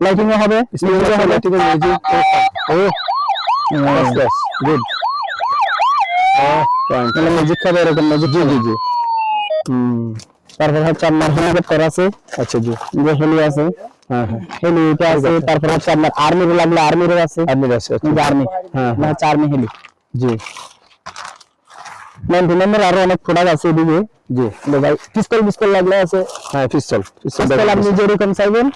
Lighting হবে? Spring হবে? ঠিক আছে মিউজিক ও হুম। গুড তাহলে মিউজিক খাবে এরকম মিউজিক জি জি জি। তারপর হচ্ছে আপনার হেলিকপ্টার আছে। আচ্ছা জি। যে হেলি আছে। হ্যাঁ হ্যাঁ। হেলিটা আছে তারপর হচ্ছে আপনার আর্মির লাগলে আর্মিরও আছে। আর্মির আছে আচ্ছা। আর্মি হ্যাঁ, না আর্মি হেলি জি। মেনটেনেন্সের আরও অনেক প্রোডাক্ট আছে এদিকে। জি। ভাই পিস্তল পিস্তল লাগলে আছে। হ্যাঁ পিস্তল পিস্তল আপনি যেরকম চাইবেন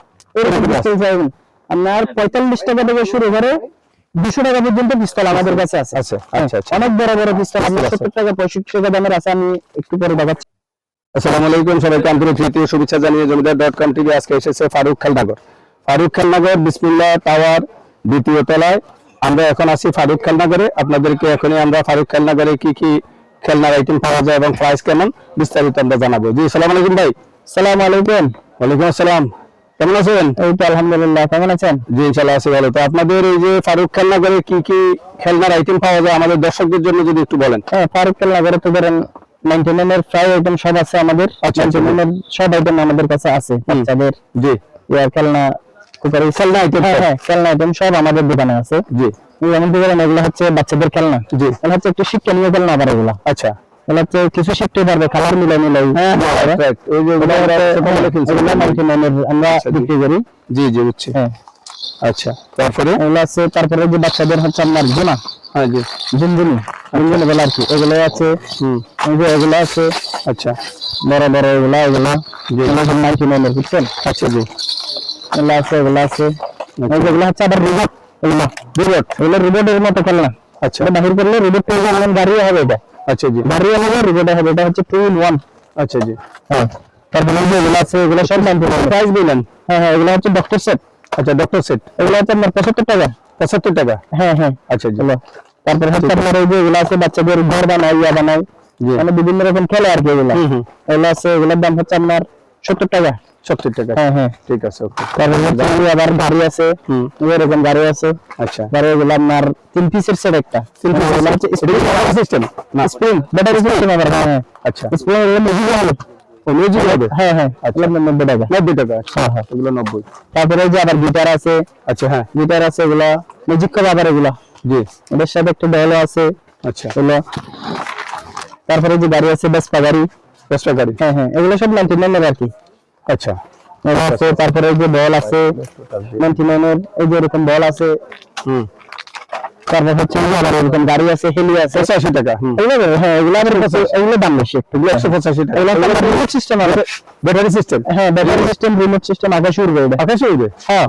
আপনার পঁয়তাল্লিশ টাকা থেকে শুরু করে দুশো টাকা পর্যন্ত পিস্তল আমাদের কাছে আছে। আচ্ছা আচ্ছা। অনেক বড় বড় পিস্তল আপনার। সত্তর টাকা পঁয়ষট্টি টাকা দামের আছে আমি একটু পরে দেখাচ্ছি। আসসালামু আলাইকুম সবাইকে আন্তরিক তৃতীয় শুভেচ্ছা জানিয়ে জমিদার ডট কম টিভি আজকে এসেছে ফারুক খেলনগর। ফারুক খেলনগর বিসমিল্লা টাওয়ার দ্বিতীয় তলায়। আমরা এখন আছি ফারুক খেলনগরে। আপনাদেরকে এখনই আমরা ফারুক খেলনগরে কি কি খেলনার আইটেম পাওয়া যায় এবং প্রাইস কেমন বিস্তারিত আমরা জানাব। জি সালাম আলাইকুম ভাই। সালাম আলাইকুম। ওয়ালাইকুম আসসালাম। কেমন আছেন? এই তো আলহামদুলিল্লাহ কেমন আছেন? জি ইনশাল্লাহ আছি ভালো। তো আপনাদের এই যে ফারুক খেলনগরে কি কি খেলনার আইটেম পাওয়া যায় আমাদের দর্শকদের জন্য যদি একটু বলেন। হ্যাঁ ফারুক নগরে তো ধরেন নাইনটি নাইনের ফ্রাই আইটেম সব আছে আমাদের। আচ্ছা, নাইনটি সব আইটেম আমাদের কাছে আছে। বাচ্চাদের জি। ইয়ার খেলনা কুকারি খেলনা আইটেম হ্যাঁ হ্যাঁ খেলনা আইটেম সব আমাদের দোকানে আছে। জি। যেমন বলেন এগুলো হচ্ছে বাচ্চাদের খেলনা। জি। এগুলো হচ্ছে একটু শিক্ষণীয় খেলনা আবার এগুলো। আচ্ছা। হচ্ছে কিছু শিখতে পারবে খাবার মিলাই মিলাই হ্যাঁ হ্যাঁ ওই যে আমরা ছোটবেলায় খেলছি। এগুলো নাইনটি নাইনের আমরা আচ্ছা, বিক্রি করি। জি জি বুঝছি। হ্যাঁ। আচ্ছা তারপরে? এগুলো আছে তারপরে যে বাচ্চাদের হচ্ছে আপনার জোনা হ্যাঁ জি। ঝুনঝুনি ঝুনঝুনি বলে আর কি এগুলো আছে। হুম। এগুলো আছে আচ্ছা। বড় বড় এগুলা এগুলা। এগুলো সব নাইনটি নাইনের বুঝছেন? আচ্ছা জি। এগুলো আছে এগুলো আছে। যে এগুলো হচ্ছে আবার রিবোট এগুলো রিবোট এগুলো রিবোটের মতো খেলনা। আচ্ছা। বাহির করলে রিবোট গাড়িও হবে এটা। আচ্ছা জি। গাড়িও হবে রিবোট হবে এটা হচ্ছে টু ইন ওয়ান আচ্ছা জি। হ্যাঁ তারপরে এগুলো আছে এগুলো সব নাইনটি নাইন প্রাইস দিলেন হ্যাঁ হ্যাঁ এগুলো হচ্ছে ডক্টর সেট আচ্ছা ডক্টর সেট এগুলো হচ্ছে আপনার পঁচাত্তর টাকা। পঁচাত্তর টাকা? হ্যাঁ হ্যাঁ। আচ্ছা জি। তারপরে হচ্ছে আপনার এই যে এগুলো আছে বাচ্চাদের ঘর বানায় ইয়া বানায় মানে বিভিন্ন রকম খেলে আর কি এগুলো। এগুলো আছে এগুলোর দাম হচ্ছে আপনার সত্তর টাকা। সত্তর টাকা। হ্যাঁ হ্যাঁ। ঠিক আছে ওকে। তারপরে হচ্ছে এই আবার গাড়ি আছে হুম। এরকম গাড়ি আছে। আচ্ছা। গাড়ি এগুলো আপনার তিন পিসের সেট একটা। তিন পিসের এটা হচ্ছে কি সিস্টেম না। স্প্রিং ব্যাটারি সিস্টেম আবার হ্যাঁ হ্যাঁ। আচ্ছা। স্প্রিং এগুলো মিউজিক হবে ও মিউজিক হবে হ্যাঁ হ্যাঁ। আচ্ছা। এগুলো নব্বই টাকা। নব্বই টাকা আচ্ছা। হ্যাঁ, হ্যাঁ। এগুলো নব্বই। তারপরে এই যে আবার গিটার আছে। আচ্ছা হ্যাঁ। গিটার আছে এগুলো। মিউজিক হবে আবার এগুলো। জি। এদের সাথে একটু ডেলো আছে। আচ্ছা। এগুলো। তারপরে এই যে গাড়ি আছে বেসপা গাড়ি। দশটা গাড়ি? হ্যাঁ হ্যাঁ এগুলো সব নাইনটি নাইনের আর কি। আচ্ছা। আছে তারপরে এই যে বল আছে নাইনটি নাইনের এই যে এরকম বল আছে। হুম। তারপর হচ্ছে আবার এরকম গাড়ি আছে হেলি আছে। পঁচাশি টাকা এগুলো হ্যাঁ এগুলো আবার এগুলো দাম বেশি একটু একশো পঁচাশি টাকা। রিমোট সিস্টেম আছে ব্যাটারি সিস্টেম হ্যাঁ ব্যাটারি সিস্টেম রিমোট সিস্টেম আকাশে এটা আকাশে উঠবে হ্যাঁ।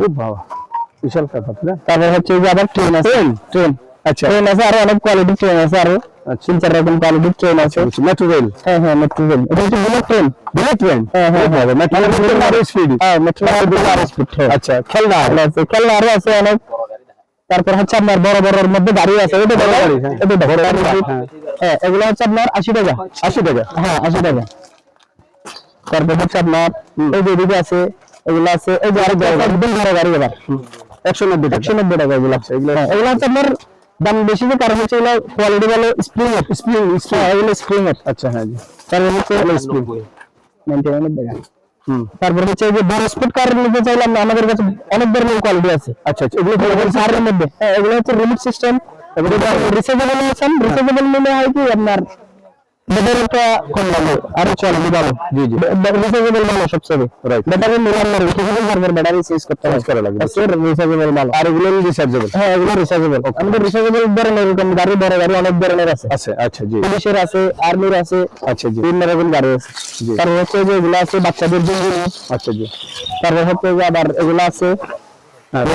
বিশাল কথা তারপর হচ্ছে যে আবার ট্রেন আছে। ট্রেন ট্রেন আচ্ছা। ট্রেন আছে আরও অনেক কোয়ালিটির ট্রেন আছে আরও আচ্ছা। তিন চার রকম কোয়ালিটির ট্রেন আছে। মেট্রো রেল হ্যাঁ হ্যাঁ মেট্রো ট্রেন এটা হচ্ছে বুলেট ট্রেন বুলেট ট্রেন হ্যাঁ হ্যাঁ হ্যাঁ। মেট্রো রেল আরও স্পিড হ্যাঁ মেট্রো আর স্পিড আচ্ছা খেলনা খেলনা আছে খেলনা আরও আছে অনেক। তারপর হচ্ছে আপনার বড় বড়র মধ্যে গাড়ি আছে এটা বড় গাড়ি, গাড়ি হ্যাঁ। এটা বড় গাড়ি হ্যাঁ। হ্যাঁ এগুলো হচ্ছে আপনার আশি টাকা। আশি টাকা? হ্যাঁ আশি টাকা। তারপর হচ্ছে আপনার এই যে এদিকে আছে এগুলো আছে এই যে আরেক গাড়ি গাড়ি এবার। একশো নব্বই টাকা। একশো নব্বই টাকা এগুলো। এগুলো এগুলো হচ্ছে আপনার দাম বেশি যে কারণ হচ্ছে কোয়ালিটি ভালো স্প্রিং আপ স্প্রিং হ্যাঁ এগুলো স্প্রিং আপ আচ্ছা হ্যাঁ জি। তারপর হচ্ছে স্প্রিং তারপর হচ্ছে এই যে বড় স্পিড কার নিতে চাইলাম আমাদের কাছে অনেক ধরনের কোয়ালিটি আছে। আচ্ছা আচ্ছা এগুলো কারের মধ্যে। হ্যাঁ এগুলো হচ্ছে রিমোট সিস্টেম এগুলো রিসেজেবল আছেন রিসেজেবল মানে হয় কি আপনার ব্যাটারিটা কম লাগে আর চলে ভালো? জি জি। রিচার্জেবল ভালো সবচেয়ে Right. ব্যাটারি নিলাম না রিচার্জেবল তারপর ব্যাটারি চেঞ্জ করতে হয় করা লাগবে। রিচার্জেবল ভালো। আর এগুলো রিচার্জেবল হ্যাঁ এগুলো রিচার্জেবল আমাদের রিচার্জেবল ধরনের এরকম গাড়ি বড় গাড়ি অনেক ধরনের আছে। আছে আচ্ছা জি। পুলিশের আছে আর্মির আছে আচ্ছা জি। রকম গাড়ি আছে। জি। তারপর হচ্ছে যে এগুলো আছে বাচ্চাদের জন্য। আচ্ছা জি। তারপর হচ্ছে আবার এগুলো আছে হ্যাঁ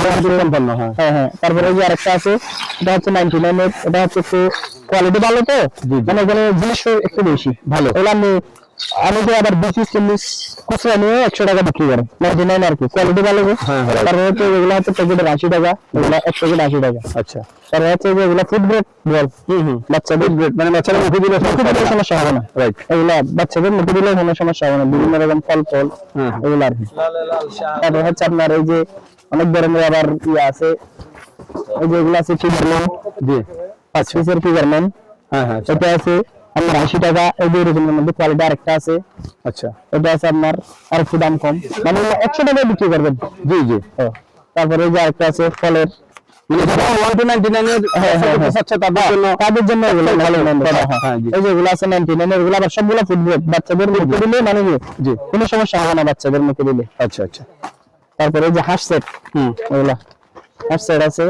হ্যাঁ। হ্যাঁ হ্যাঁ তারপরে যে আরেকটা আছে এটা হচ্ছে নাইনটি নাইন এটা হচ্ছে একটু কোয়ালিটি ভালো তো? জি, জি। মানে এখানে জিনিস একটু বেশি। ভালো। এগুলো আমি আমি আবার বিশ চল্লিশ খুচরা নিয়ে একশো টাকা বিক্রি করে। নাইনটি নাইন আর কি কোয়ালিটি ভালো গো। হ্যাঁ, হ্যাঁ। তারপরে হচ্ছে এগুলো হচ্ছে প্যাকেটের আশি টাকা এগুলো এক প্যাকেট আশি টাকা। আচ্ছা। তারপরে হচ্ছে যে এগুলো ফুড গ্রেড বল। বাচ্চাদের মানে মুখে দিলে মুখে দিলে সমস্যা হবে না। রাইট এগুলা বাচ্চাদের মুখে দিলে কোনো সমস্যা হবে না। বিভিন্ন রকম ফল ফল হ্যাঁ। এগুলো আর কি। তারপর হচ্ছে আপনার এই যে অনেক ধরনের আবার ইয়ে আছে। এই আছে ফিগারম্যান জি। আচ্ছা পিসের ফিগারম্যান হ্যাঁ হ্যাঁ এটা আছে আপনার আশি টাকা। এই যে এরকমের মধ্যে কোয়ালিটি আরেকটা আছে। আচ্ছা। এটা আছে আপনার আর একটু দাম কম। মানে একশো টাকায় বিক্রি করবেন। জি জি। তারপরে যে আরেকটা আছে ফলের। তাদের জন্য বাচ্চাদের মুখে দিলে মানে কোনো সমস্যা হবে না বাচ্চাদের মুখে দিলে। আচ্ছা আচ্ছা। তারপরে যে হাঁস সেট হুম। এগুলা হাঁস সেট আছে।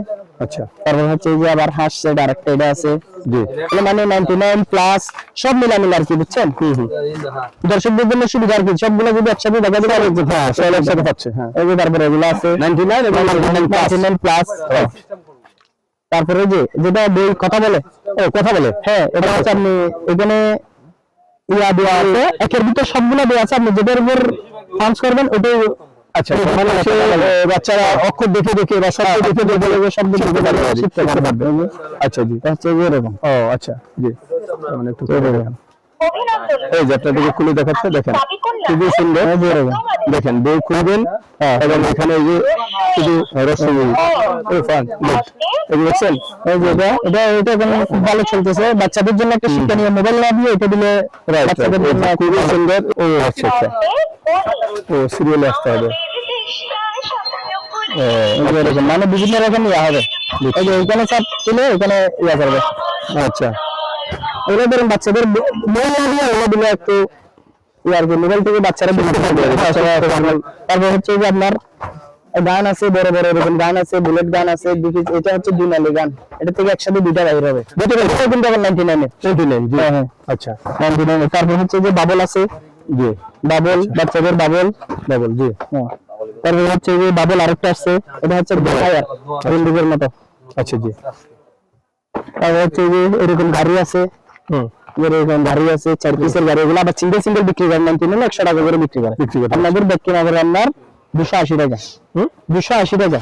আচ্ছা। তারপর হচ্ছে যে আবার হাঁস সেট আরেকটা এটা আছে। জি। মানে নাইনটি নাইন প্লাস সব মিলামিলা আর কি বুঝছেন? দর্শকদের জন্য সুবিধা আর কি? সবগুলো যদি একসাথে দেখা যায় হ্যাঁ একসাথে পাচ্ছে হ্যাঁ। এই যে তারপরে এগুলো আছে। নাইনটি নাইন এবং নাইনটি নাইন প্লাস প্লাস তারপরে যে যেটা বই কথা বলে। ও কথা বলে। হ্যাঁ এটা হচ্ছে আপনি এখানে ইয়া দেওয়া আছে। একের ভিতর সবগুলো দেওয়া আছে। আপনি যেটার উপর পাঞ্চ করবেন ওটাই আচ্ছা মানে সে বাচ্চারা অক্ষর দেখে দেখে বা শব্দ দেখে দেখে দেখে শব্দ পারবে। শিখতে পারবে। আচ্ছা জি। এটা এরকম। ও আচ্ছা জি। মানে একটু। এই যে আপনাদেরকে খুলে দেখাচ্ছে দেখেন। খুবই সুন্দর। এই যে এরকম। দেখেন বই খুলবেন এবং এখানে এই যে শুধু রসগোল্লা। এগুলো দেখছেন এই যে এটা এটা এটা এখন খুব ভালো চলতেছে। বাচ্চাদের জন্য একটা শিক্ষণীয় মোবাইল না দিয়ে এটা দিলে বাচ্চাদের জন্য খুবই সুন্দর। ও আচ্ছা আচ্ছা। ও সিরিয়ালে আসতে হবে। ও এই যে এরকম মানে বিভিন্ন রকম ইয়া হবে। এই যে এখানে চাপ দিলে এখানে ইয়া করবে। আচ্ছা। ধরুন বাচ্চাদের না দিয়ে দিলে একটু ইয়া আর কি মোবাইল থেকে বাচ্চারা বুঝতে পারবে তারপর হচ্ছে যে আপনার গান আছে বড় বড় এরকম গান আছে বুলেট গান আছে এটা হচ্ছে দুই নালি গান। এটা থেকে একসাথে দুইটা বাইর হবে। দুটো কিন্তু আবার নাইনটি নাইনে নাইনটি নাইন হ্যাঁ, হ্যাঁ। আচ্ছা। নাইনটি নাইনে তারপর হচ্ছে যে বাবল আছে। জি। বাবল বাচ্চাদের বাবল। ডাবল জি। হ্যাঁ। তারপর হচ্ছে যে বাবল আরেকটা আছে। এটা হচ্ছে ফায়ার বন্দুকের মতো। আচ্ছা জি। তারপর হচ্ছে যে এরকম গাড়ি আছে। এরকম গাড়ি আছে চার পিসের গাড়ি এগুলো আবার সিঙ্গেল সিঙ্গেল বিক্রি করেন নাইন একশো টাকা করে বিক্রি করে। বিক্রি করে। আপনাদের রান্নার দুশো আশি টাকা। হুম? দুশো আশি টাকা।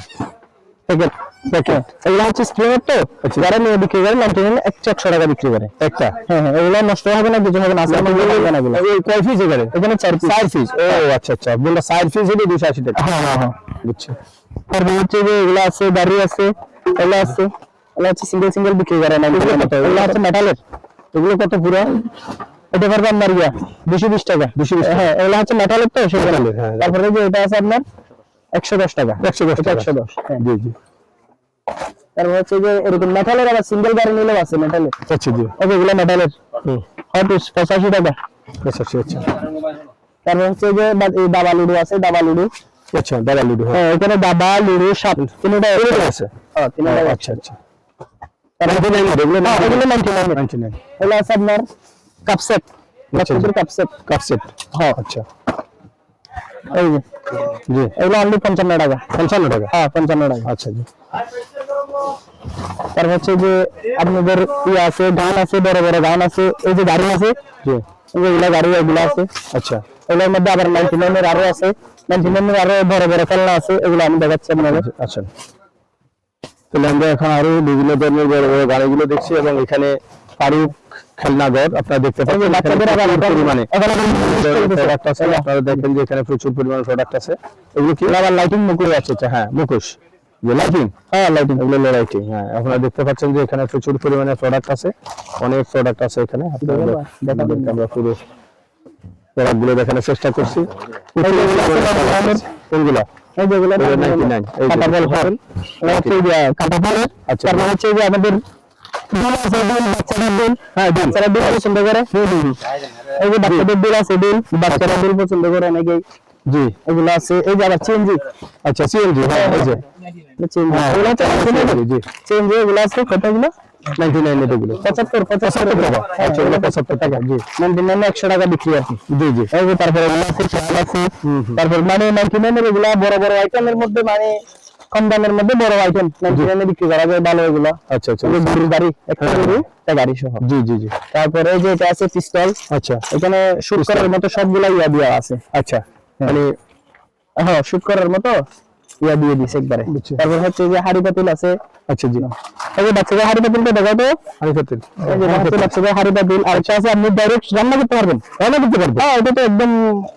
Packet packet. এগুলো হচ্ছে স্প্রেয়ার তো। আচ্ছা। যারা নিয়ে বিক্রি করে নাইনটি নাইন একশো একশো টাকা বিক্রি করে। একটা? হ্যাঁ হ্যাঁ এগুলো নষ্ট হবে না কিছু হবে না। আসার হবে না এগুলো কয় পিস এখানে এখানে চার পিস চার পিস ও আচ্ছা আচ্ছা। বলল চার পিস হলে দুশো আশি টাকা। হ্যাঁ হ্যাঁ হ্যাঁ। বুঝছি। তারপর হচ্ছে যে এগুলো আছে গাড়ি আছে এগুলো আছে। এগুলো হচ্ছে সিঙ্গেল সিঙ্গেল বিক্রি করে না এগুলো হচ্ছে মেটালের এগুলো কত পুরো? এটা পারবে আপনার ইয়া দুশো বিশ টাকা। দুশো বিশ হ্যাঁ এগুলো হচ্ছে মেটালের তো সেগুলো। হ্যাঁ। তারপরে যে এটা আছে আপনার একশো দশ টাকা। একশো দশ একশো দশ হ্যাঁ। জি জি। তারপর হচ্ছে যে এরকম মেটালের আবার সিঙ্গেল গাড়ি নিলেও আছে মেটালের আচ্ছা জি। ওকে এগুলো মেটালের হট পঁচাশি টাকা। আচ্ছা আচ্ছা। তারপর হচ্ছে যে দাবা লুডু আছে দাবা লুডু। আচ্ছা দাদা লুডু হ্যাঁ। হ্যাঁ এখানে দাবা লুডু সাপ তিনটা আছে। হ্যাঁ তিনটা আচ্ছা আচ্ছা। নাইনটি নাইন এগুলো হ্যাঁ এগুলো নাইনটি নাইন নাইনটি নাইন এগুলো আছে আপনার কাপসেট আচ্ছা। বাচ্চাদের কাপসেট কাপ সেট হ্যাঁ আচ্ছা এই যে জি এগুলো অনলি পঞ্চান্ন টাকা পঞ্চান্ন টাকা হ্যাঁ পঞ্চান্ন টাকা আচ্ছা জি তারপর হচ্ছে যে আপনাদের ইয়ে আছে গান আছে বড় বড় গান আছে এই যে গাড়ি আছে জি এই যে এগুলা গাড়ি এগুলো আছে আচ্ছা এগুলোর মধ্যে আবার নাইনটি নাইনের আরও আছে নাইনটি নাইনের আরও বড় বড় খেলনা আছে এগুলো আমি দেখাচ্ছি আপনাদের আচ্ছা তাহলে আমরা এখন আরও বিভিন্ন ধরনের বড় বড় গাড়িগুলো দেখছি এবং এখানে ফারুক খেলনাঘর আপনারা দেখতে পাচ্ছেন। বাচ্চাদের আবার পরিমাণে প্রোডাক্ট আছে। আপনারা দেখেন যে এখানে প্রচুর পরিমাণে প্রোডাক্ট আছে। এগুলো কি? আবার লাইটিং মুখোশ আছে হ্যাঁ যে লাইটিং হ্যাঁ লাইটিং এগুলো লাইটিং হ্যাঁ। আপনারা দেখতে পাচ্ছেন যে এখানে প্রচুর পরিমাণে প্রোডাক্ট আছে। অনেক প্রোডাক্ট আছে এখানে। আমরা পুরো দেখানোর চেষ্টা করছি। কোনগুলো? এই যে এগুলো এগুলো 99, এই যে। কাটা বল ফল। হচ্ছে যে কাটা ফলের আচ্ছা। হচ্ছে যে আমাদের বাচ্চাদের ডিল হ্যাঁ বাচ্চারা ডিল পছন্দ করে। এই যে বাচ্চাদের ডিল আছে ডিল বাচ্চারা ডিল পছন্দ করে অনেকেই জি। এগুলো আছে। এই যে আবার চিনজি আচ্ছা সিএনজি হ্যাঁ এই যে। চিনজি হ্যাঁ, এগুলো হচ্ছে CNG, এগুলো আছে কতগুলো 99 এগুলো। পঁচাত্তর পঁচাত্তর টাকা। এগুলো 75 টাকা জি। নাইনটি নাইন একশো টাকা বিক্রি আর কি। জি জি। এই যে তারপরে আছে। চাল আছে তারপর নাইনটি নাইনের এগুলা বড় বড় আইটেমের মধ্যে মানে কম দামের মধ্যে বড় আইটেম নাইনটি বিক্রি করা যায় ভালো এগুলো। আচ্ছা আচ্ছা। গাড়ি একটা হ্যাঁ, গরু একটা গাড়ি সহ। জি জি জি। তারপরে যে এটা আছে পিস্তল আচ্ছা। এখানে শুট করার মতো সবগুলা ইয়া দেওয়া আছে। আচ্ছা মানে হ্যাঁ শুট করার মতো ইয়া দিয়ে দিছে একবারে বুঝছি। তারপর হচ্ছে যে হাড়ি পাতিল আছে আচ্ছা জি এই যে বাচ্চাদের হাড়ি পাতিলটা দেখাও তো আমি করতেন এই যে এটা হচ্ছে বাচ্চাদের হাড়ি পাতিল আর একটা আছে আপনি ডাইরেক্ট রান্না করতে পারবেন রান্না করতে পারবেন হ্যাঁ এটা তো একদম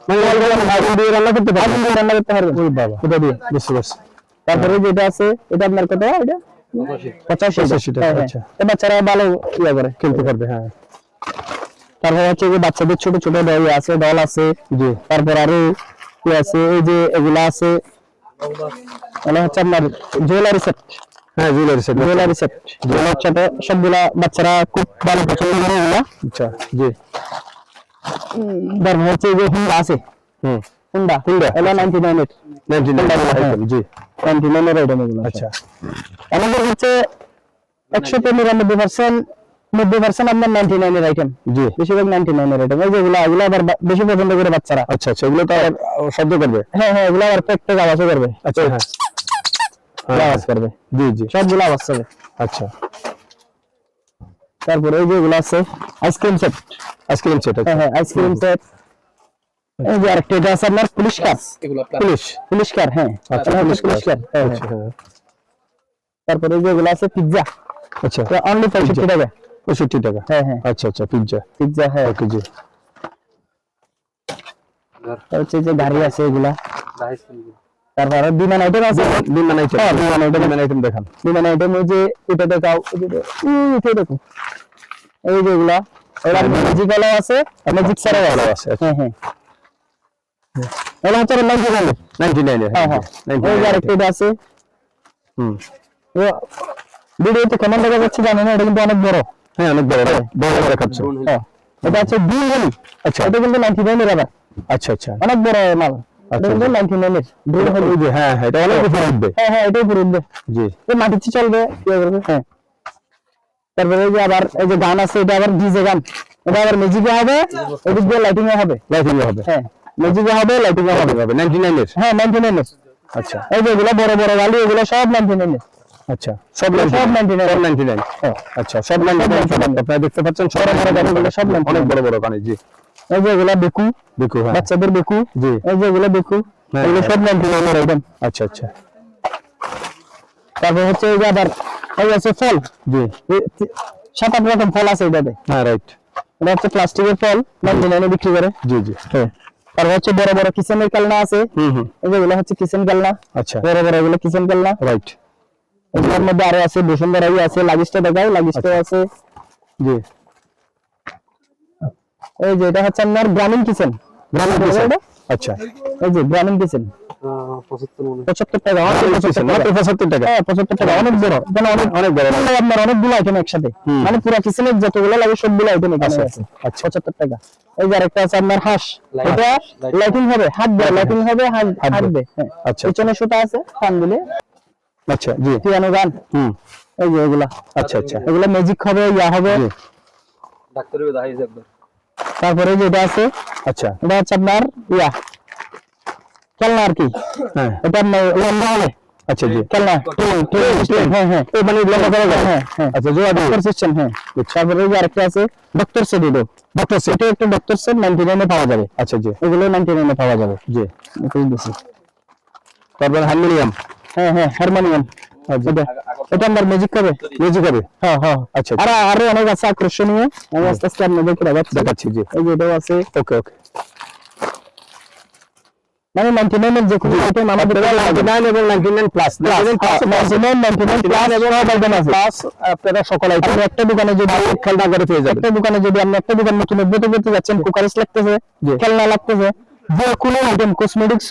মানে আগুন দিয়ে রান্না করতে পারবেন আগুন দিয়ে রান্না করতে পারবেন ওই বাবা এটা দিয়ে বুঝতে পারছি তারপরে যেটা আছে এটা আপনার কত এটা পঁচাশি পঁচাশি টাকা, হ্যাঁ, হ্যাঁ। আচ্ছা। তো বাচ্চারা ভালো ইয়া করে খেলতে পারবে হ্যাঁ তারপর হচ্ছে যে বাচ্চাদের ছোট ছোট ডল আছে ডল আছে জি তারপর আরও কি আছে এই যে এগুলা আছে মানে হচ্ছে আপনার জুয়েলারি সেট হ্যাঁ jewellery set jewellery set jewellery সেটে সবগুলা বাচ্চারা খুব ভালো পছন্দ করে এগুলা আচ্ছা জি। তারপর হচ্ছে যে হুন্ডা আছে। হুম। হুন্ডা হুন্ডা এলো নাইনটি নাইনের নাইনটি নাইন আইটেম জি। নাইনটি নাইনের আইটেম এগুলো আচ্ছা। আমাদের হচ্ছে একশো নিরানব্বই পার্সেন্ট নব্বই পার্সেন্ট আপনার নাইনটি নাইনের আইটেম জি বেশিরভাগ নাইনটি নাইনের আইটেম এই যেগুলো এগুলো আবার বা- বেশি পছন্দ করে বাচ্চারা আচ্ছা আচ্ছা এগুলো তো আবার শব্দ করবে হ্যাঁ হ্যাঁ এগুলো আবার প্রত্যেক আওয়াজও করবে আচ্ছা হ্যাঁ এগুলো আওয়াজ করবে জি জি সবগুলো আওয়াজ করবে আচ্ছা তারপরে এই যে এগুলো আছে আইসক্রিম সেট আইসক্রিম সেট হ্যাঁ হ্যাঁ আইসক্রিম সেট এই যে আরেকটা এটা আছে আপনার police car police police car হ্যাঁ আচ্ছা এটা হচ্ছে পুলিশ পুলিশ কার হ্যাঁ আচ্ছা হ্যাঁ। হ্যাঁ তারপরে এই যে এগুলো আছে পিৎজা আচ্ছা অনলি পঁয়ষট্টি টাকা পঁয়ষট্টি টাকা? হ্যাঁ হ্যাঁ। আচ্ছা আচ্ছা পিৎজা পিৎজা হ্যাঁ। ওকে জি হচ্ছে যে গাড়ি আছে এগুলা। তারপরে বিমান আইটেম আছে। বিমান আইটেম হ্যাঁ, বিমান item। বিমান আইটেম দেখান। বিমান আইটেম ওই যে এটা দেখাও দেখো। এই যে এগুলা। এরা ম্যাজিক ওয়ালা আছে ম্যাজিক ভালো আছে। হ্যাঁ হ্যাঁ। হচ্ছে নাইনটি নাইন নাইনটি নাইন হ্যাঁ হ্যাঁ। এই যে আরেকটা আছে। হুম। ভিডিওতে কেমন দেখা যাচ্ছে জানি না এটা কিন্তু অনেক বড়। হ্যাঁ অনেক বড় বড় বড় হ্যাঁ। এটা হচ্ছে দুই গলি আচ্ছা। এটা কিন্তু নাইনটি নাইনের আবার আচ্ছা আচ্ছা। অনেক বড় মাল। আচ্ছা, গলি যে হ্যাঁ হ্যাঁ এটা অনেক উপরে উঠবে। হ্যাঁ হ্যাঁ উঠবে। জি। এই মাটিতে চলবে ইয়ে করবে হ্যাঁ। তারপরে এই যে আবার এই যে গান আছে এটা আবার ডিজে গান। এটা আবার হবে দিয়ে লাইটিং হবে। লাইটিং হবে। হ্যাঁ হবে লাইটিং হবে। হ্যাঁ আচ্ছা। এই যে এগুলো বড় বড় গালি এগুলো সব নাইনটি নাইনের। আচ্ছা। সব সব 99 সব নাইনটি নাইন আচ্ছা সব নাইনটি নাইন আপনারা দেখতে পাচ্ছেন সব বড় বড় সব অনেক বড় বড় গাড়ি জি। এই যে এগুলো বেকু দেখো হ্যাঁ। বাচ্চাদের বেকু জি। এই যে এগুলো বেকু হ্যাঁ, এগুলো হ্যাঁ। সব নাইনটি নাইনের আইটেম আচ্ছা আচ্ছা। তারপর হচ্ছে এই যে আবার এই আছে ফল। জি। সাত আট রকম ফল আছে এটাতে। হ্যাঁ রাইট এটা হচ্ছে প্লাস্টিকের ফল নাইনটি নাইনে বিক্রি করে। জি জি। তারপর হচ্ছে বড় বড় কিচেনের খেলনা আছে। হুম হুম। এগুলো হচ্ছে কিচেন খেলনা। আচ্ছা। বড় বড় এগুলো কিচেন খেলনা। রাইট এগুলোর মধ্যে আরও আছে বসুন্ধরাই আছে লাগিস্টা দেখাই লাগিস্টা আছে। জি। এই যে এটা হচ্ছে আপনার গ্রামীণ কিচেন। গ্রামীণ কিচেন। আচ্ছা। এই যে গ্রামীণ কিচেন। হ্যাঁ পঁচাত্তর টাকা অনেক বড়। এখানে অনেক অনেক বড়। এখানে আপনার অনেকগুলো আইটেম একসাথে। হুম। মানে পুরো কিচেনের যতগুলো লাগে সবগুলো আইটেম এখানে আচ্ছা, আছে। আচ্ছা। পঁচাত্তর টাকা। এই যে আরেকটা আছে আপনার হাঁস। এটা লাইটিং হবে লাইটিং হবে হ্যাঁ। আচ্ছা। পিছনে সুতা আছে দিলে। আচ্ছা জি পিয়ানো গান হুম এই যে এগুলা আচ্ছা আচ্ছা এগুলো ম্যাজিক হবে ইয়া হবে? জি তারপরে যেটা আছে আচ্ছা এটা হচ্ছে আপনার ইয়া খেলনা আর কি? হ্যাঁ। এটা আপনার লম্বা হবে। আচ্ছা জি। খেলনা। ট্রেন ট্রেন সিস্টেম হ্যাঁ হ্যাঁ এই মানে লম্বা করা যায় হ্যাঁ হ্যাঁ। আচ্ছা জোড়া দিয়ে। ডক্টর সিস্টেম হ্যাঁ। তারপরে এই যে আরেকটা আছে ডক্টর সেট এটা ডক্টর সেট এটা একটা ডক্টর সেট 99 এ পাওয়া যাবে। আচ্ছা জি। এগুলো 99 এ পাওয়া যাবে। জি। এটাই বেশি। তারপর হারমোনিয়াম। হ্যাঁ হ্যাঁ হারমোনিয়াম এটা এটা আমার ম্যাজিক হবে। মিউজিক হবে। হ্যাঁ হ্যাঁ আচ্ছা আর আরও অনেক আছে আকর্ষণীয়। আমি আস্তে আস্তে আপনাদেরকে দেখাচ্ছি। দেখাচ্ছি জি। এই যে এটাও আছে। ওকে ওকে। মানে 99 এর যে কোনো আইটেম আমাদের নাইনটি নাইন এবং ninety nine plus plus 99 99 plus সব প্লাস আপনারা সকল আইটেম একটা দোকানে যদি খেলনা করে পেয়ে যাবেন। একটা দোকানে যদি আপনি একটা দোকান নতুন উদ্বোধন করতে যাচ্ছেন কুকারিস লাগতেছে। খেলনা লাগতেছে যে কোনো আইটেম কসমেটিক্স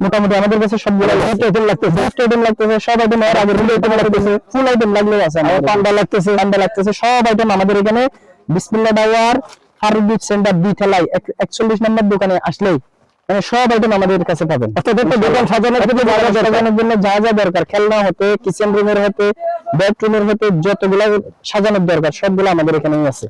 মোটামুটি আমাদের কাছে সবগুলো আইটেম লাগতেছে। আইটেম লাগতেছে সব আইটেম আর আইটেম লাগতেছে। ফুল আইটেম লাগলে আছে আমাদের পান্ডা লাগতেছে পান্ডা লাগতেছে সব আইটেম আমাদের এখানে। বিসমিল্লাহ ডাওয়ার ফারুক সেন্টার দুই ঠেলাই একচল্লিশ নম্বর দোকানে আসলেই মানে সব আইটেম আমাদের কাছে পাবেন। অর্থাৎ একটা দোকান সাজানোর জন্য যা যা দরকার। খেলনা হতে কিচেন রুমের হতে বেডরুমের হতে যতগুলো সাজানোর দরকার সবগুলো আমাদের এখানেই আছে।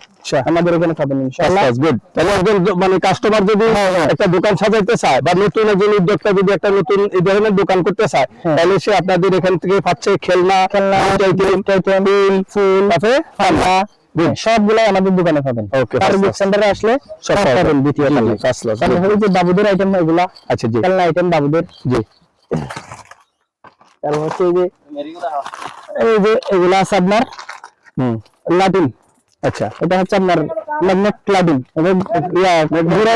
আমাদের এখানে পাবেন ইনশাআল্লাহ। গুড তাহলে একজন মানে কাস্টমার যদি একটা দোকান সাজাইতে চায় বা নতুন একজন উদ্যোক্তা যদি একটা নতুন এই ধরনের দোকান করতে চায় হ্যাঁ। তাহলে সে আপনাদের এখান থেকে পাচ্ছে খেলনা খেলনা ফুল তারপরে সবগুলাই আমাদের দোকানে পাবেন। Class. সেন্টারে আসলে সব পাবেন। দ্বিতীয় তারপরে good. যে বাবুদের আইটেম এগুলা আচ্ছা জি। খেলনা আইটেম বাবুদের। জি। তারপর হচ্ছে এই যে এই যে এগুলা আছে আপনার হুম। লাটিন। আচ্ছা। এটা হচ্ছে আপনার ম্যাগনেট লাটিন। ইয়া ঘুরে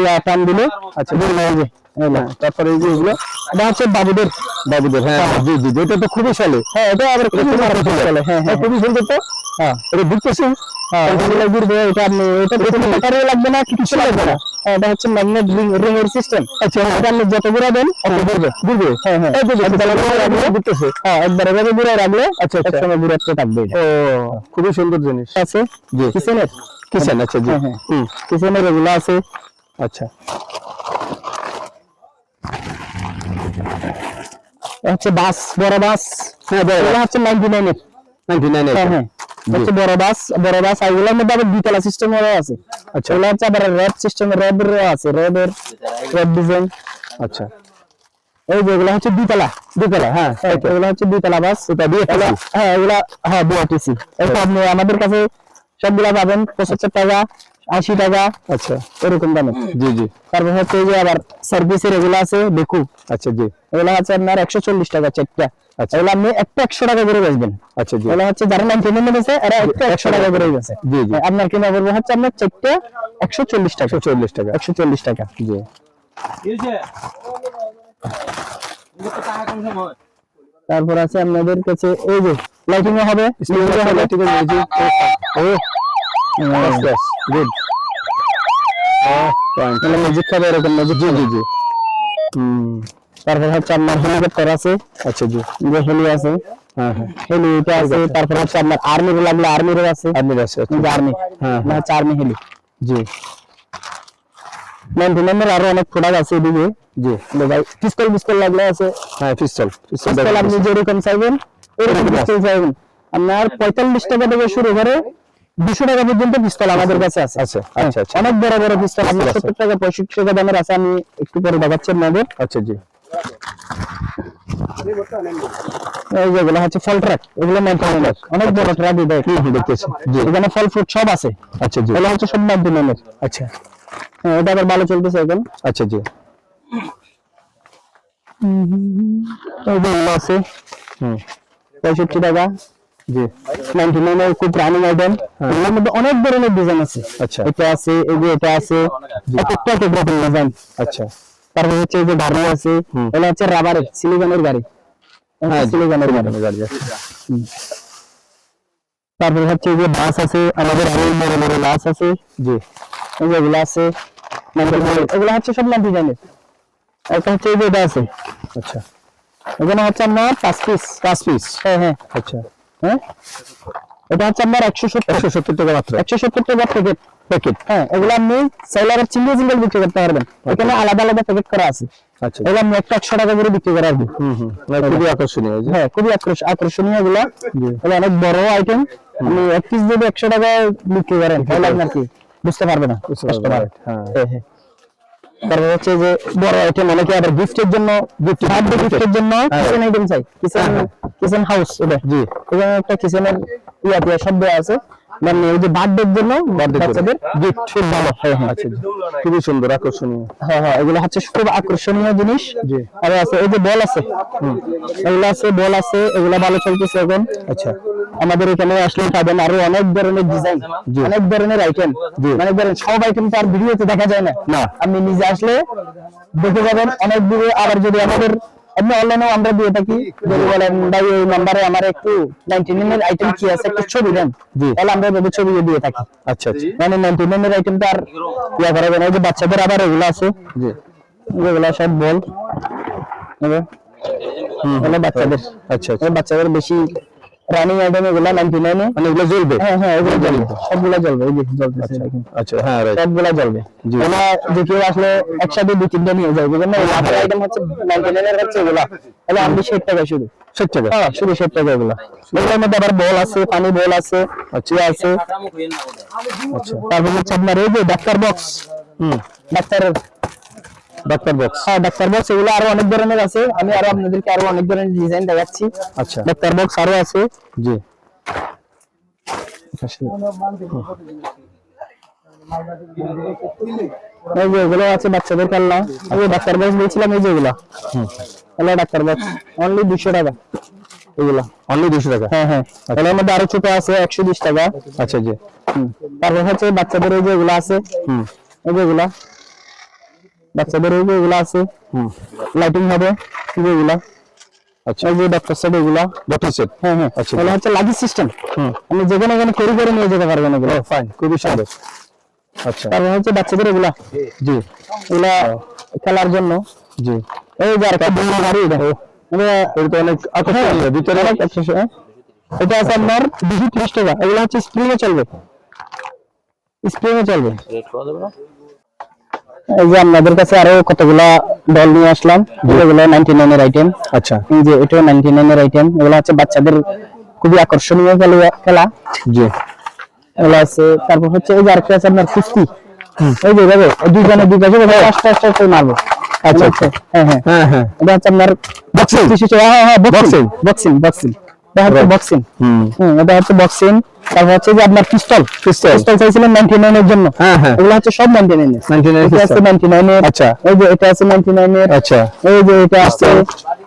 ইয়া টান দিলে আচ্ছা। তারপরে এই যে এগুলো এটা হচ্ছে বাবুদের বাবুদের হ্যাঁ জি জি জি, এটা তো খুবই চলে। হ্যাঁ এটা আবার খুবই হ্যাঁ হ্যাঁ। খুবই সুন্দর তো। হ্যাঁ। এটা ঘুরতেছে হ্যাঁ। এগুলো ঘুরবে এটা আপনি এটা কোনো ব্যাটারিও লাগবে না কিছু লাগবে না। হ্যাঁ, এটা হচ্ছে ম্যাগনেট রিং রিং এর সিস্টেম আচ্ছা এটা আপনি যত ঘুরা দেন তত ঘুরবে। ঘুরবে। হ্যাঁ হ্যাঁ। এই ঘুরে হ্যাঁ একবার এভাবে ঘুরে রাখলে আচ্ছা আচ্ছা। সময় ঘুরাতে থাকবে ও খুবই সুন্দর জিনিস। আছে? জি। কিচেনের? কিচেন আচ্ছা জি। হ্যাঁ হ্যাঁ। কিচেনের এগুলো আছে। আচ্ছা। হচ্ছে বাস বড় বাস। হ্যাঁ বড় হচ্ছে 99 এর। নাইনটি নাইন হ্যাঁ হ্যাঁ। হচ্ছে বড় বাস বড় বাস আর মধ্যে আবার দুতলা সিস্টেম আছে। আচ্ছা। এগুলো হচ্ছে আবার র্যাপ সিস্টেম র্যাপ আছে। র্যাবের র্যাপ ডিজাইন আচ্ছা। এই যে এগুলো হচ্ছে দুতলা দুতলা হ্যাঁ এগুলো হচ্ছে দুতলা বাস। এটা দিয়ে হ্যাঁ এগুলা হ্যাঁ বিআরটিসি এটা আপনি আমাদের কাছে সবগুলা পাবেন। পঁচাত্তর টাকা। আশি টাকা। আচ্ছা। এরকম দামে? জি জি। তারপর হচ্ছে যে আবার সার্ভিসের এগুলো আছে দেখু আচ্ছা জি। এগুলো হচ্ছে আপনার একশো চল্লিশ টাকা চারটা। আচ্ছা। এগুলো আপনি একটা একশো টাকা করে বেচবেন। আচ্ছা জি। এগুলো হচ্ছে যারা নাইন বেছে এরা একটা একশো টাকা করে বেছে জি, জি। আপনার কিনা পড়বে হচ্ছে আপনার চারটা একশো চল্লিশ টাকা। চল্লিশ টাকা। একশো চল্লিশ টাকা। জি। তারপর আছে আপনাদের কাছে এই যে লাইটিং হবে। স্পিকার হবে। আছে ও হ্যাঁ। গুড মানে মিউজিক খাবে এরকম মিউজিক জি জি জি হুম তারপর হচ্ছে আপনার হেলিকপ্টার আছে আচ্ছা জি যে হেলি আছে হ্যাঁ হ্যাঁ হেলিটা আছে তারপর হচ্ছে আপনার আর্মির লাগলে আর্মিরও আছে আপনি আছে আচ্ছা আর্মি হ্যাঁ, হ্যাঁ হচ্ছে আর্মি হেলি জি নাইনটি নাইনের আরও অনেক প্রোডাক্ট আছে এদিকে জি যে ভাই পিস্তল পিস্তল লাগলে আছে হ্যাঁ পিস্তল পিস্তল আপনি যেরকম চাইবেন এরকম পিস্তল চাইবেন আপনার পঁয়তাল্লিশ টাকা থেকে শুরু করে দুশো টাকা পর্যন্ত পিস্তল আমাদের কাছে আছে। আচ্ছা হ্যাঁ, আচ্ছা আচ্ছা। অনেক বড় বড় পিস্তল। আছে। সত্তর টাকা পঁয়ষট্টি টাকা দামের আছে আমি একটু পরে দেখাচ্ছি আপনাদের। আচ্ছা জি। এই যেগুলো হচ্ছে ফল ট্রাক এগুলো মেনটেন্যান্স অনেক বড় ট্রাক এটা দেখতেছি। জি। এখানে ফল ফ্রুট সব আছে। আচ্ছা জি। এগুলো হচ্ছে সব মেনটেন্যান্স আচ্ছা। হ্যাঁ এটা আবার ভালো চলতেছে এখন। আচ্ছা জি। এগুলো আছে। হুম। পঁয়ষট্টি টাকা। জি। নাইনটি নাইনের খুব রানিং আইটেম এগুলোর মধ্যে অনেক ধরনের ডিজাইন আছে। আচ্ছা। এটা আছে এই যে এটা আছে। এক একটা এক এক রকম ডিজাইন আচ্ছা। তারপর হচ্ছে এই যে গাড়ি আছে হুম। এটা হচ্ছে রাবারের সিলিকনের গাড়ি হ্যাঁ সিলিকনের গাড়ি গাড়ি আছে তারপর হচ্ছে এই যে বাস আছে আমাদের আরও বড় বড় বাস আছে। জি। এই যে এগুলো আছে। এগুলো হচ্ছে সব নাম ডিজাইনের একটা হচ্ছে এই যে এটা আছে। আচ্ছা। এখানে হচ্ছে আপনার পাঁচ পিস পাঁচ পিস হ্যাঁ হ্যাঁ। আচ্ছা। হ্যাঁ? এটা হচ্ছে আপনার একশো একশো সত্তর টাকা মাত্র। একশো সত্তর টাকা প্যাকেট প্যাকেট হ্যাঁ এগুলো আপনি সেলারের সিঙ্গেল সিঙ্গেল বিক্রি করতে পারবেন। এখানে আলাদা আলাদা প্যাকেট করা আছে। আচ্ছা। এগুলো আপনি একটা একশো টাকা করে বিক্রি করা হবে। খুবই আকর্ষণীয় হ্যাঁ খুবই আকর্ষ- আকর্ষণীয় এগুলো। এগুলো অনেক বড় আইটেম আপনি এক পিস যদি একশো টাকা বিক্রি করেন তাহলে আপনার কি? বুঝতে পারবে না। বুঝতে পারবে। হ্যাঁ। হ্যাঁ, হ্যাঁ। তারপর হচ্ছে যে বড় আইটেম অনেকে আবার গিফটের জন্য বার্থডে গিফটের জন্য কিচেন আইটেম চাই। কিচেন কিচেন হাউস এটা। জি। এখানে একটা কিচেনের ইয়া দিয়া শব্দ আছে। মানে ওই যে বার্থডের জন্য বাচ্চাদের গিফট খুব ভালো। হ্যাঁ হ্যাঁ। আচ্ছা খুবই সুন্দর আকর্ষণীয়। হ্যাঁ হ্যাঁ। এগুলো হচ্ছে খুব আকর্ষণীয় জিনিস। জি। আর আছে এই যে বল আছে। এগুলো আছে বল আছে এগুলো ভালো চলতেছে এখন। আচ্ছা। আমাদের এখানে আসলে পাবেন আরও অনেক ধরনের ডিজাইন অনেক ধরনের আইটেম মানে ধরেন সব আইটেম তো আর ভিডিওতে দেখা যায় না। না। আপনি নিজে আসলে দেখে যাবেন অনেক দূরে আবার যদি আমাদের আপনি অনলাইনেও আমরা দিয়ে থাকি যদি বলেন ভাই এই নাম্বারে আমার একটু নাইনটি আইটেম কি আছে একটু ছবি দেন। তাহলে আমরা ছবি দিয়ে থাকি। আচ্ছা আচ্ছা। মানে আইটেম তো আর ইয়া করা যাবে না। যে বাচ্চাদের আবার এগুলো আছে। জি। এগুলো সব বল বাচ্চাদের। আচ্ছা আচ্ছা। বাচ্চাদের বেশি রানিং আইটেম এগুলো নাইনটি নাইনে মানে এগুলো জ্বলবে? হ্যাঁ হ্যাঁ এগুলো জ্বলবে। সবগুলো জ্বলবে এই যে জ্বলতেছে। আচ্ছা হ্যাঁ রাইট সবগুলো জ্বলবে। ওরা যে কেউ আসলে একসাথে দুই তিনটা নিয়ে যায় বুঝলেন না? আইটেম হচ্ছে নাইনটি নাইনের হচ্ছে এগুলো। তাহলে আপনি ষাট টাকা শুরু ষাট টাকা? হ্যাঁ শুরু ষাট টাকা এগুলো। এগুলোর মধ্যে আবার বল আছে পানি বল আছে আচ্ছা। আছে। আচ্ছা। তারপর হচ্ছে আপনার এই যে ডাক্তার বক্স। হুম। ডাক্তারের ডাক্তার বক্স হ্যাঁ ডাক্তার বক্স এগুলো আরও অনেক ধরনের আছে। আমি আরও আপনাদেরকে আরও অনেক ধরনের ডিজাইন দেখাচ্ছি। আচ্ছা। ডাক্তার বক্স আরও আছে। জি। এই যে এগুলো আছে বাচ্চাদের খেলনা। আমি ডাক্তার বক্স বলছিলাম এই যে এগুলো। ডাক্তার বক্স অনলি দুশো টাকা। এগুলো। অনলি দুশো টাকা? হ্যাঁ হ্যাঁ। এর মধ্যে আরও ছোট আছে একশো বিশ টাকা। আচ্ছা জি। তারপর হচ্ছে বাচ্চাদের এই যে এগুলো আছে। হুম। এই যে এগুলা। বাচ্চাদের যে এগুলো আছে। হুম। লাইটিং হবে এগুলা। আচ্ছা। এই যে ডক্টর সেট এগুলা। ডক্টর সেট হ্যাঁ হ্যাঁ। আচ্ছা। এগুলো হচ্ছে লাগেজ সিস্টেম হুম। আপনি যেখানে এখানে করে করে নিয়ে যেতে পারবেন এগুলো। ফাইন খুবই সুন্দর। আচ্ছা। তারপর হচ্ছে বাচ্চাদের এগুলা। জি। এগুলা খেলার জন্য। জি। এই যে আরেকটা বড় গাড়ি দেখো। এটা অনেক আকর্ষণীয়। ভিতরে অনেক হ্যাঁ। এটা আছে আপনার দুশো ত্রিশ টাকা। এগুলো হচ্ছে স্প্রিং এ চলবে। স্প্রিং এ চলবে। এই যে আপনাদের কাছে আরও কতগুলা ডল নিয়ে আসলাম? যেগুলো নাইনটি নাইনের আইটেম আচ্ছা। এই যে এটাও নাইনটি নাইনের আইটেম এগুলো হচ্ছে বাচ্চাদের খুবই আকর্ষণীয় খেলা- খেলা। জি। এগুলো আছে তারপর হচ্ছে এই যে আরেকটা আছে আপনার কুস্তি। এই যে ভাবে দুইজনে দুই পাশে আস্তে আস্তে আস্তে মারবো। আচ্ছা, আচ্ছা। হ্যাঁ হ্যাঁ। হ্যাঁ হ্যাঁ। এটা হচ্ছে আপনার বক্সিং হ্যাঁ হ্যাঁ বক্সিং বক্সিং বক্সিং এটা হচ্ছে বক্সিং হুম। হুম এটা হচ্ছে বক্সিং তারপর হচ্ছে যে আপনার পিস্তল পিস্তল পিস্তল চাইছিলেন 99 এর জন্য। হ্যাঁ হ্যাঁ। এগুলো হচ্ছে সব 99 এর। 99 এটা আছে 99 এর। আচ্ছা। এই যে এটা আছে 99 এর। আচ্ছা। এই যে এটা আছে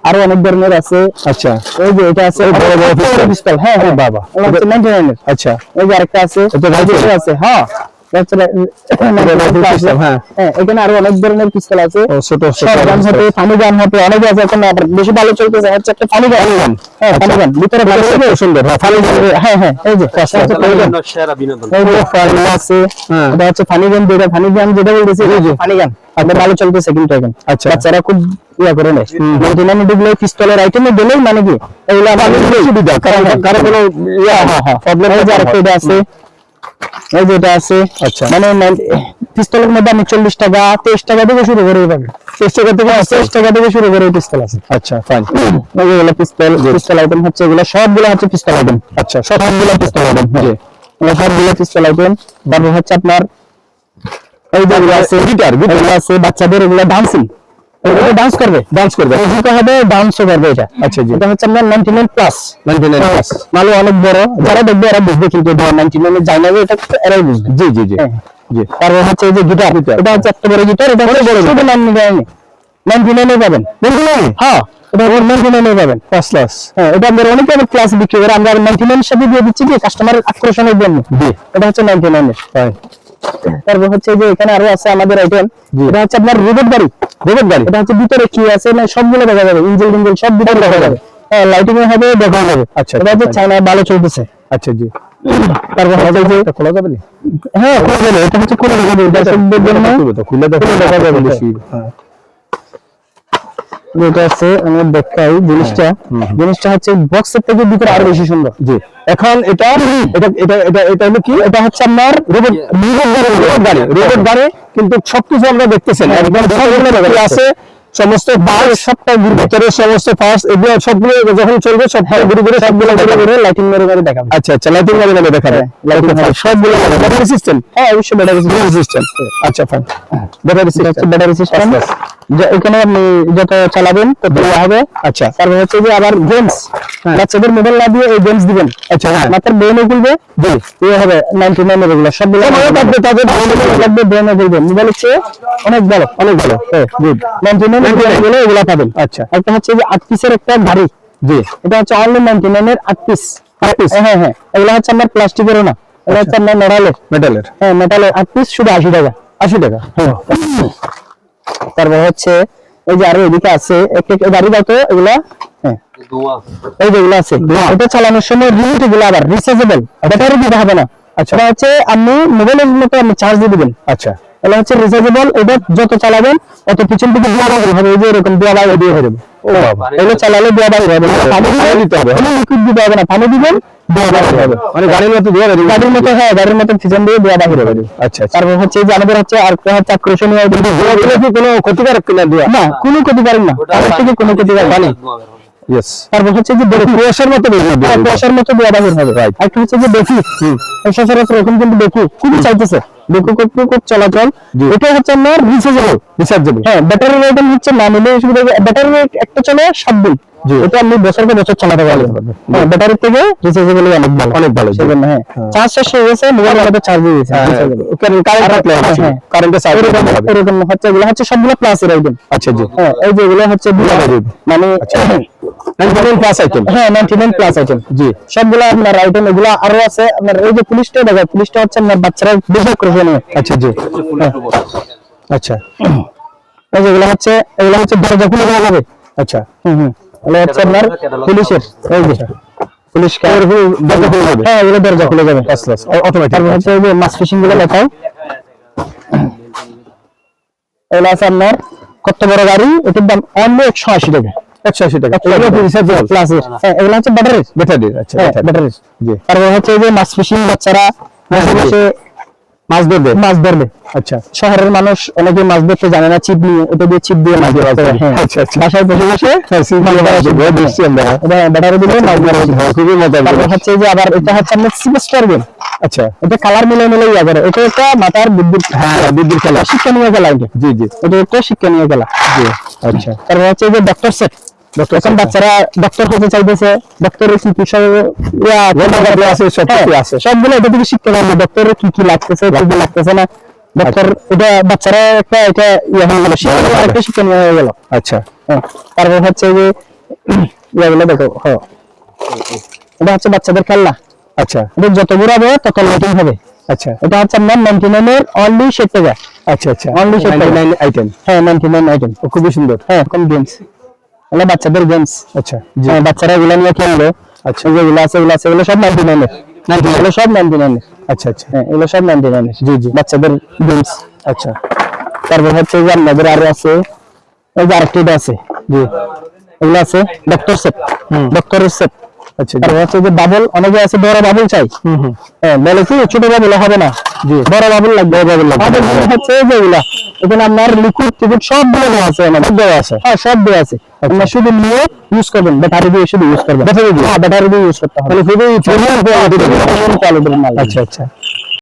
আরও অনেক ধরনের আছে। আচ্ছা। এই যে এটা আছে বড় বড় পিস্তল। পিস্তল হ্যাঁ হ্যাঁ। বাবা। হচ্ছে 99 এর। আচ্ছা। এই যে আরেকটা আছে এটা রাইফেল? আছে হ্যাঁ। এটা হচ্ছে রাইফেল আছে। পিস্তল, হ্যাঁ। হ্যাঁ এখানে আরও অনেক ধরনের পিস্তল আছে। ও ছোট ছোট শর্ট গান হতে ফানি গান হতে অনেক আছে এখন বেশি ভালো চলতেছে হচ্ছে একটা ফানি গান হ্যাঁ ফানি গান ভিতরে ভালো সুন্দর হ্যাঁ ফানি হ্যাঁ হ্যাঁ এই যে এটা হচ্ছে ফানি গান সেরা বিনোদন। এই যে ফানি আছে হ্যাঁ। এটা হচ্ছে ফানি গান যেটা ফানি গান যেটা বলতেছি ফানি গান আপনার ভালো চলতেছে কিন্তু এখন। আচ্ছা। বাচ্চারা খুব ইয়া করে নেয়। ডিগ্রি পিস্তলের আইটেমে দিলেই মানে কি এগুলো আবার সুবিধা। কারণ কারও কোনো ইয়া হ্যাঁ হ্যাঁ প্রবলেম এই যে আরেকটা আছে। এই যে এটা আছে আচ্ছা। মানে পিস্তলের মধ্যে আমি চল্লিশ টাকা তেইশ টাকা থেকে শুরু করে পাবেন তেইশ টাকা থেকে তেইশ টাকা থেকে শুরু করে পিস্তল আছে। আচ্ছা ফাইন এগুলো পিস্তল পিস্তল আইটেম হচ্ছে এগুলো সবগুলো হচ্ছে পিস্তল আইটেম আচ্ছা সবগুলো পিস্তল আইটেম জি। সবগুলো পিস্তল আইটেম তারপর হচ্ছে আপনার এই যে এগুলো আছে গিটার এগুলো আছে বাচ্চাদের এগুলো ডান্সিং এগুলো ডান্স করবে? ডান্স করবে। এগুলো হবে ডান্সও করবে এটা। আচ্ছা জি। এটা হচ্ছে আপনার 99 প্লাস 99 প্লাস মালু অনেক বড়। যারা দেখবে এরা বুঝবে কিন্তু ধর 99 এর যায় না এটা এরাই বুঝবে। জি জি জি। হ্যাঁ। জি। তারপর হচ্ছে এই যে গিটার এটা হচ্ছে একটা বড় গিটার এটা হচ্ছে বড় শুধু 99 99 এ পাবেন। হ্যাঁ এটা 99 এ পাবেন। ফার্স্ট ক্লাস হ্যাঁ এটা আমরা অনেকে ক্লাস বিক্রি করে। আমরা 99 এর সাথে দিয়ে দিচ্ছি কি কাস্টমারের আকর্ষণের জন্য। জি। এটা হচ্ছে 99 এর ফাইন তারপর হচ্ছে যে এখানে আরও আছে আমাদের আইটেম এটা হচ্ছে আপনার রোবট গাড়ি। রোবট গাড়ি। এটা হচ্ছে ভিতরে কি আছে না সবগুলো দেখা যাবে ইঞ্জিন ইঞ্জিন সব ভিতরে দেখা যাবে। হ্যাঁ লাইটিং এ হবে দেখা যাবে আচ্ছা, এটা হচ্ছে আচ্ছা। চায়নায় ভালো চলতেছে। আচ্ছা জি। তারপর হচ্ছে যে এটা খোলা যাবে না হ্যাঁ খোলা যাবে এটা হচ্ছে খোলা যাবে দর্শকদের জন্য খুলে দেখা যাবে, হ্যাঁ। যেটা আছে আমি দেখাই জিনিসটা। জিনিসটা হচ্ছে বক্সের থেকে ভিতরে আরও বেশি সুন্দর। জি। এখন এটা এটা এটা এটা এটা হলো কি? এটা হচ্ছে আপনার রোবট রোবট গাড়ি রোবট গাড়ি কিন্তু সবকিছু আমরা দেখতেছেন। হ্যাঁ, একদম সবগুলো আছে। সমস্ত পার্ট সবটা ভিতরে সমস্ত পার্টস এগুলো সবগুলো যখন চলবে সব ঘুরে ঘুরে সবগুলো ঘুরে ঘুরে লাইটিং মেরে মেরে দেখাবে। আচ্ছা আচ্ছা লাইটিং গাড়ি নামে দেখাবে গাড়ি, সবগুলো ব্যাটারি সিস্টেম হ্যাঁ অবশ্যই ব্যাটারি সিস্টেম আচ্ছা ফাইন ব্যাটারি এটা সিস্টেম ব্যাটারি সিস্টেম এখানে যত চালাবেন তত হবে। আচ্ছা। তারপর হচ্ছে যে আবার গেমস বাচ্চাদের মোবাইল না দিয়ে এই গেমস দিবেন। আচ্ছা হ্যাঁ। মাত্র ব্রেনে খুলবে জি। ইয়ে হবে নাইনটি নাইন এর এগুলো তাদের লাগবে ব্রেনে খুলবে। মোবাইল হচ্ছে অনেক ভালো অনেক ভালো। গুড নাইন এগুলো এগুলো পাবেন। আচ্ছা। একটা হচ্ছে যে আট পিসের একটা গাড়ি। জি। এটা হচ্ছে অনলি নাইনটি নাইন এর আট পিস আট piece? হ্যাঁ হ্যাঁ এগুলো হচ্ছে আপনার প্লাস্টিকেরও না। এটা হচ্ছে আপনার মেটালের মেটালের হ্যাঁ মেটালের আট পিস শুধু আশি টাকা। আশি টাকা। তারপর হচ্ছে এই যে আরও এদিকে আছে একটা গাড়ি দেখো এগুলা হ্যাঁ। এই যেগুলো আছে এটা চালানোর সময় রিমোট এগুলো আবার রিচার্জেবল ব্যাটারি দিতে হবে না। আচ্ছা। হচ্ছে আপনি মোবাইলের মতো আপনি চার্জ দিয়ে দিবেন। আচ্ছা। এটা হচ্ছে রিচার্জেবল এটা যত চালাবেন তত পিছন থেকে দোয়া বাইর হবে এই যে এরকম দোয়া বাইর দিয়ে হয়ে যাবে। এগুলো চালালে দোয়া বাইর হবে। পানি দিতে হবে। লিকুইড দিতে হবে না পানি দিবেন মানে গাড়ির মতো দিয়ে গাড়ির মতো হ্যাঁ গাড়ির মতো পিছন দিয়ে দোয়া বাইর হবে। আচ্ছা আচ্ছা। তারপর হচ্ছে যে আমাদের হচ্ছে আর একটা হচ্ছে আকর্ষণীয় item। এগুলো কি কোনো ক্ষতিকারক কিনা দিয়া না কোনো ক্ষতিকারক না। তার থেকে কোনো ক্ষতিকারক নেই ধোঁয়া বের হবে। ইয়েস তারপর হচ্ছে যে কুয়াশার মতো বের হবে হ্যাঁ, কুয়াশার মতো দোয়া বাহির হবে। একটা হচ্ছে যে দেখি সচরাচর এখন কিন্তু দেখি খুবই চাইতেছে। দেখু খুব খুব চলাচল। এটা হচ্ছে আপনার রিচার্জেবল রিচার্জেবল হ্যাঁ ব্যাটারি রেট হচ্ছে না নিলে সুবিধা ব্যাটারি রেট একটা চলে সাত দিন। এটা আপনি বছরকে বছর চালাতে পারবেন হ্যাঁ ব্যাটারি থেকে রিচার্জেবল অনেক ভালো। অনেক ভালো। সেজন্য হ্যাঁ। চার্জ শেষ হয়ে গেছে মোবাইল আমাদের চার্জ দিয়ে দিয়েছে কারেন্ট থাকলে হ্যাঁ। কারেন্টে চার্জ এরকম এরকম হচ্ছে এগুলো হচ্ছে সবগুলো প্লাস এর আইটেম আচ্ছা জি। হ্যাঁ এই যে এগুলো হচ্ছে মানে নাইন প্লাস আইটেম হ্যাঁ 99 প্লাস আইটেম জি। সবগুলো আপনার আইটেম এগুলো আরও আছে। আপনার এই যে পুলিশটা দেখো পুলিশটা হচ্ছে আপনার বাচ্চারা বেশি আকর্ষণীয় আচ্ছা জি। আচ্ছা। এই যে এগুলো হচ্ছে এগুলো হচ্ছে দরজা খুলে দেওয়া যাবে আচ্ছা। হুম হুম। এগুলো হচ্ছে আপনার পুলিশের। এই যে পুলিশ কার দরজা খুলে যাবে। হ্যাঁ এগুলো দরজা খুলে যাবে। প্লাস প্লাস অটোমেটিক তারপর হচ্ছে এই যে মাছ ফিশিংগুলো লেখাও এগুলো আছে আপনার কত বড় গাড়ি? এটার দাম অনলি একশো আশি টাকা। একশো আশি টাকা। হ্যাঁ এগুলো হচ্ছে ব্যাটারি ব্যাটারি আচ্ছা হ্যাঁ ব্যাটারি তারপর হচ্ছে এই যে মাছ ফিশিং বাচ্চারা মাছ ধরবে? মাছ ধরবে। আচ্ছা। শহরের মানুষ অনেকে মাছ ধরতে জানে না ছিপ নিয়ে এটা দিয়ে ছিপ দিয়ে মাছ ধরতে হ্যাঁ। আচ্ছা, আচ্ছা। বাসায় বসে বসে হ্যাঁ, মাছ আমরা। এটা ব্যাটারি দিলে মাছ ধরা হ্যাঁ, খুবই মজা তারপর হচ্ছে যে আবার এটা হচ্ছে আপনার সিমেস্টার গেম আচ্ছা। এটা কালার মিলে মিলে ইয়া করে। এটা একটা মাথার বুদ্ধির হ্যাঁ বুদ্ধির খেলা। শিক্ষণীয় খেলা জি জি। এটা একটা শিক্ষণীয় খেলা। জি আচ্ছা। তারপর হচ্ছে যে ডক্টর সেট এখন বাচ্চারা ডক্টর হতে চাইতেছে ডক্টরের চিকিৎসা আছে, সব কিছু আছে। সবগুলো এটা থেকে শিখতে পারবে ডক্টরের কি কি লাগতেছে কি কি লাগতেছে না। ডক্টর এটা বাচ্চারা একটা এটা ইয়ে হয়ে গেল শিক্ষণীয় একটা শিক্ষণীয় হয়ে গেল। আচ্ছা। হ্যাঁ তারপর হচ্ছে যে ইয়াগুলো দেখো হ্যাঁ। এটা হচ্ছে বাচ্চাদের খেলনা। আচ্ছা। এটা যত ঘুরাবে তত লাইটিং হবে। আচ্ছা। এটা হচ্ছে আপনার নাইনটি নাইনের অনলি ষাট টাকা আচ্ছা। আচ্ছা টাকা। আইটেম হ্যাঁ নাইনটি নাইন আইটেম খুবই সুন্দর। হ্যাঁ কম গেমস এগুলো বাচ্চাদের গেমস আচ্ছা। হ্যাঁ বাচ্চারা এগুলো নিয়ে খেলবে। আচ্ছা। যেগুলো আছে এগুলো আছে এগুলো সব নাইনটি নাইনের এগুলো সব নাইনটি নাইনের আচ্ছা আচ্ছা। হ্যাঁ এগুলো সব নাইনটি নাইনের জি জি। বাচ্চাদের গেমস আচ্ছা। তারপর হচ্ছে যে আপনাদের আরও আছে এই যে আরেকটা আছে। জি। এগুলো আছে ডক্টর সেট ডক্টরের সেট আচ্ছা তারপর হচ্ছে যে বাবল অনেকে আছে বড় বাবল চাই। হ্যাঁ বলে কি ছোট বাবল হবে না। জি। বড় বাবল লাগবে। বড় বাবল লাগবে। হচ্ছে যেগুলা এখানে আপনার লিকুইড টিকুইড সব দেওয়া আছে দেওয়া আছে। হ্যাঁ সব দেওয়া আছে। আপনার শুধু নিয়ে ইউজ করবেন ব্যাটারি দিয়ে শুধু ইউজ করবেন। ব্যাটারি দিয়ে। হ্যাঁ ব্যাটারি দিয়ে ইউজ করতে হবে। তাহলে শুধু কোয়ালিটির কোয়ালিটির মাল। আচ্ছা আচ্ছা।